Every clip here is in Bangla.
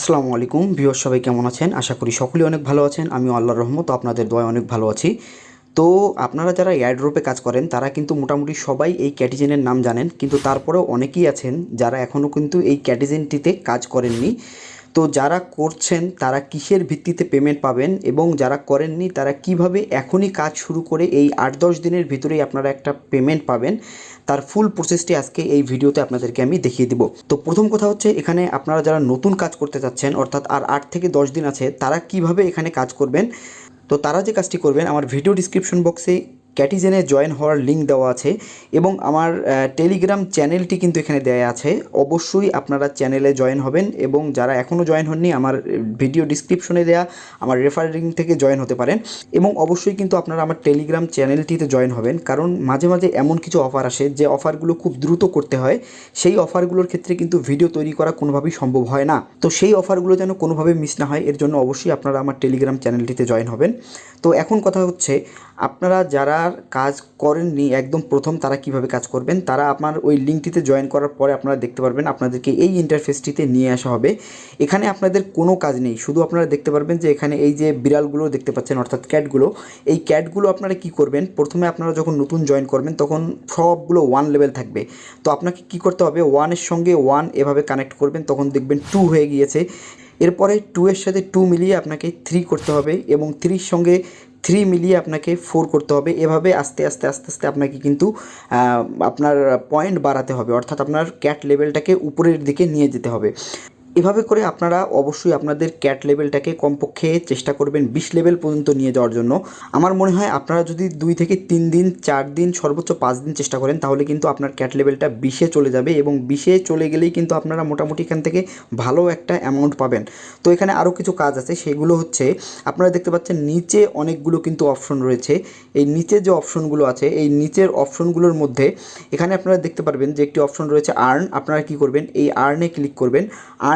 আসসালামু আলাইকুম। ভিউয়ার সবাই কেমন আছেন? আশা করি সকলেই অনেক ভালো আছেন। আমি আল্লাহর রহমত, আপনাদের দোয়ায় অনেক ভালো আছি। তো আপনারা যারা এয়ারড্রপে কাজ করেন, তারা কিন্তু মোটামুটি সবাই এই ক্যাটিজেনের নাম জানেন। কিন্তু তারপরেও অনেকেই আছেন যারা এখনও কিন্তু এই ক্যাটিজেনটিতে কাজ করেননি। তো যারা করছেন, তারা কিসের ভিত্তিতে পেমেন্ট পাবেন এবং যারা করেননি, তারা কীভাবে এখনই কাজ শুরু করে এই আট দশ দিনের ভিতরেই আপনারা একটা পেমেন্ট পাবেন? তার ফুল প্রসেসটি আজকে এই ভিডিওতে আপনাদেরকে আমি দেখিয়ে দিব। তো প্রথম কথা হচ্ছে, এখানে আপনারা যারা নতুন কাজ করতে চাচ্ছেন, অর্থাৎ আর আট থেকে দশ দিন আছে, তারা কীভাবে এখানে কাজ করবেন? তো তারা যে কাজটি করবেন, আমার ভিডিও ডিসক্রিপশন বক্সে ক্যাটিজেনে জয়েন হওয়ার লিঙ্ক দেওয়া আছে এবং আমার টেলিগ্রাম চ্যানেলটি কিন্তু এখানে দেওয়া আছে। অবশ্যই আপনারা চ্যানেলে জয়েন হবেন এবং যারা এখনও জয়েন হননি, আমার ভিডিও ডিসক্রিপশনে দেওয়া আমার রেফারিং থেকে জয়েন হতে পারেন। এবং অবশ্যই কিন্তু আপনারা আমার টেলিগ্রাম চ্যানেলটিতে জয়েন হবেন। কারণ মাঝে মাঝে এমন কিছু অফার আসে যে অফারগুলো খুব দ্রুত করতে হয়। সেই অফারগুলোর ক্ষেত্রে কিন্তু ভিডিও তৈরি করা কোনোভাবেই সম্ভব হয় না। তো সেই অফারগুলো যেন কোনোভাবে মিস না হয়, এর জন্য অবশ্যই আপনারা আমার টেলিগ্রাম চ্যানেলটিতে জয়েন হবেন। তো এখন কথা হচ্ছে, আপনারা যারা কাজ করেননি, একদম প্রথম তারা কীভাবে কাজ করবেন, তারা আপনার ওই লিঙ্কটিতে জয়েন করার পরে আপনারা দেখতে পারবেন আপনাদেরকে এই ইন্টারফেসটিতে নিয়ে আসা হবে। এখানে আপনাদের কোনো কাজ নেই, শুধু আপনারা দেখতে পারবেন যে এখানে এই যে বিড়ালগুলো দেখতে পাচ্ছেন, অর্থাৎ ক্যাটগুলো, এই ক্যাটগুলো আপনারা কি করবেন, প্রথমে আপনারা যখন নতুন জয়েন করবেন তখন সবগুলো ওয়ান লেভেল থাকবে। তো আপনাকে কি করতে হবে ওয়ানের সঙ্গে ওয়ান এভাবে কানেক্ট করবেন, তখন দেখবেন টু হয়ে গিয়েছে। এরপরে টু এর সাথে টু মিলিয়ে আপনাকে থ্রি করতে হবে এবং থ্রির সঙ্গে থ্রি মিলিয়ে আপনাকে ফোর করতে হবে। এভাবে আস্তে আস্তে আস্তে আস্তে আপনাকে কিন্তু আপনার পয়েন্ট বাড়াতে হবে। অর্থাৎ আপনার ক্যাট লেভেলটাকে উপরের দিকে নিয়ে যেতে হবে। এভাবে করে আপনারা অবশ্যই আপনাদের ক্যাট লেভেলটাকে কমপক্ষে চেষ্টা করবেন বিশ লেভেল পর্যন্ত নিয়ে যাওয়ার জন্য। আমার মনে হয় আপনারা যদি দুই থেকে তিন দিন, চার দিন, সর্বোচ্চ পাঁচ দিন চেষ্টা করেন, তাহলে কিন্তু আপনার ক্যাট লেভেলটা বিশে চলে যাবে এবং বিশে চলে গেলেই কিন্তু আপনারা মোটামুটি এখান থেকে ভালো একটা অ্যামাউন্ট পাবেন। তো এখানে আরও কিছু কাজ আছে, সেগুলো হচ্ছে আপনারা দেখতে পাচ্ছেন নিচে অনেকগুলো কিন্তু অপশন রয়েছে। এই নিচে যে অপশনগুলো আছে, এই নিচের অপশনগুলোর মধ্যে এখানে আপনারা দেখতে পারবেন যে একটি অপশন রয়েছে আর্ন আপনারা কি করবেন? এই আর্নে ক্লিক করবেন।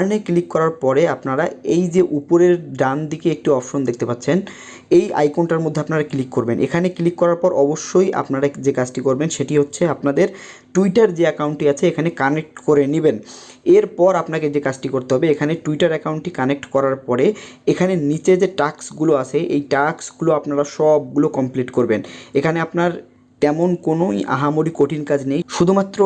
আর্নে ক্লিক করার পরে আপনারা এই যে উপরের ডান দিকে একটি অপশন দেখতে পাচ্ছেন, এই আইকনটার মধ্যে আপনারা ক্লিক করবেন। এখানে ক্লিক করার পর অবশ্যই আপনারা যে কাজটি করবেন সেটি হচ্ছে আপনাদের টুইটার যে অ্যাকাউন্টটি আছে এখানে কানেক্ট করে নেবেন। এরপর আপনাকে যে কাজটি করতে হবে, এখানে টুইটার অ্যাকাউন্টটি কানেক্ট করার পরে এখানে নিচে যে টাস্কগুলো আছে, এই টাস্কগুলো আপনারা সবগুলো কমপ্লিট করবেন। এখানে আপনার তেমন কোনোই আহামরি কঠিন কাজ নেই। শুধুমাত্র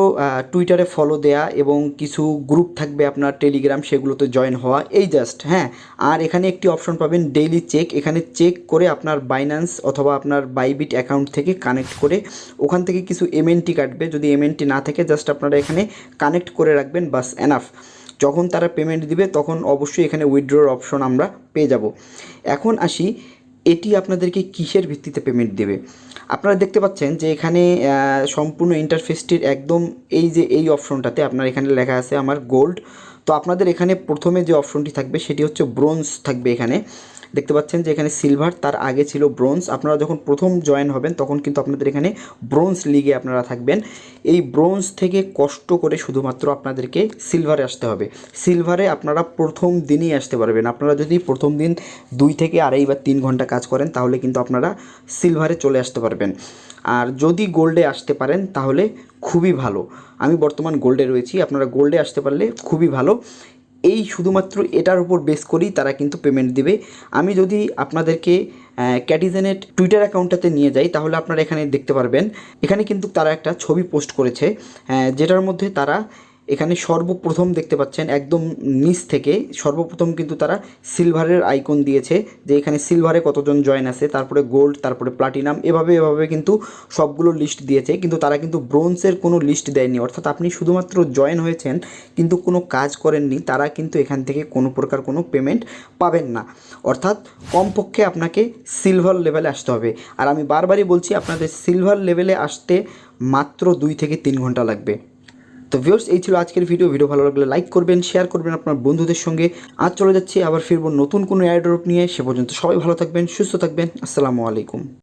টুইটারে ফলো দেয়া এবং কিছু গ্রুপ থাকবে আপনার টেলিগ্রাম সেগুলোতে জয়েন হওয়া। এই জাস্ট হ্যাঁ। আর এখানে একটি অপশন পাবেন ডেইলি চেক এখানে চেক করে আপনার বাইন্যান্স অথবা আপনার বাইবিট অ্যাকাউন্ট থেকে কানেক্ট করে ওখান থেকে কিছু এমএনটি কাটবে। যদি এমএনটি না থাকে জাস্ট আপনারা এখানে কানেক্ট করে রাখবেন, বাস এনাফ যখন তারা পেমেন্ট দিবে, তখন অবশ্যই এখানে উইথড্রোর অপশন আমরা পেয়ে যাব। এখন আসি এটি আপনাদেরকে কিসের ভিত্তিতে পেমেন্ট দেবে? আপনারা দেখতে পাচ্ছেন যে এখানে সম্পূর্ণ ইন্টারফেসটির একদম এই যে এই অপশনটাতে আপনার এখানে লেখা আছে আমার গোল্ড তো আপনাদের এখানে প্রথমে যে অপশনটি থাকবে, সেটি হচ্ছে ব্রোঞ্জ থাকবে এখানে। দেখতে পাচ্ছেন যে এখানে সিলভার তার আগে ছিল ব্রোঞ্জ আপনারা যখন প্রথম জয়েন হবেন, তখন কিন্তু আপনাদের এখানে ব্রোঞ্জ লিগে আপনারা থাকবেন। এই ব্রোঞ্জ থেকে কষ্ট করে শুধুমাত্র আপনাদেরকে সিলভারে আসতে হবে। সিলভারে আপনারা প্রথম দিনই আসতে পারবেন। আপনারা যদি প্রথম দিন দুই থেকে আড়াই বা তিন ঘণ্টা কাজ করেন, তাহলে কিন্তু আপনারা সিলভারে চলে আসতে পারবেন। আর যদি গোল্ডে আসতে পারেন, তাহলে খুবই ভালো। আমি বর্তমান গোল্ডে রয়েছি। আপনারা গোল্ডে আসতে পারলে খুবই ভালো। এই শুধুমাত্র এটার উপর বেস করেই তারা কিন্তু পেমেন্ট দেবে। আমি যদি আপনাদেরকে ক্যাটিজেনের টুইটার অ্যাকাউন্টটাতে নিয়ে যাই, তাহলে আপনারা এখানে দেখতে পারবেন। এখানে কিন্তু তারা একটা ছবি পোস্ট করেছে যেটার মধ্যে তারা এখানে সর্বপ্রথম দেখতে পাচ্ছেন একদম নিচ থেকে সর্বপ্রথম কিন্তু তারা সিলভারের আইকন দিয়েছে, যে এখানে সিলভারে কতজন জয়েন আছে, তারপরে গোল্ড তারপরে প্লাটিনাম এভাবে এভাবে কিন্তু সবগুলো লিস্ট দিয়েছে, কিন্তু তারা কিন্তু ব্রোঞ্জের কোনো লিস্ট দেয়নি। অর্থাৎ আপনি শুধুমাত্র জয়েন হয়েছেন, কিন্তু কোনো কাজ করেননি, তারা কিন্তু এখান থেকে কোনো প্রকার কোনো পেমেন্ট পাবেন না। অর্থাৎ কমপক্ষে আপনাকে সিলভার লেভেলে আসতে হবে। আর আমি বারবারই বলছি, আপনাদের সিলভার লেভেলে আসতে মাত্র দুই থেকে তিন ঘণ্টা লাগবে। তো ভিউর্স এই ছিল আজকের ভিডিও ভিডিও ভালো লাগলে লাইক করবেন শেয়ার করবেন আপনার বন্ধুদের সঙ্গে। আজ চলে যাচ্ছি, আবার ফিরব নতুন কোনো এয়ারড্রপ নিয়ে। সে পর্যন্ত সবাই ভালো থাকবেন, সুস্থ থাকবেন। আসসালামু আলাইকুম।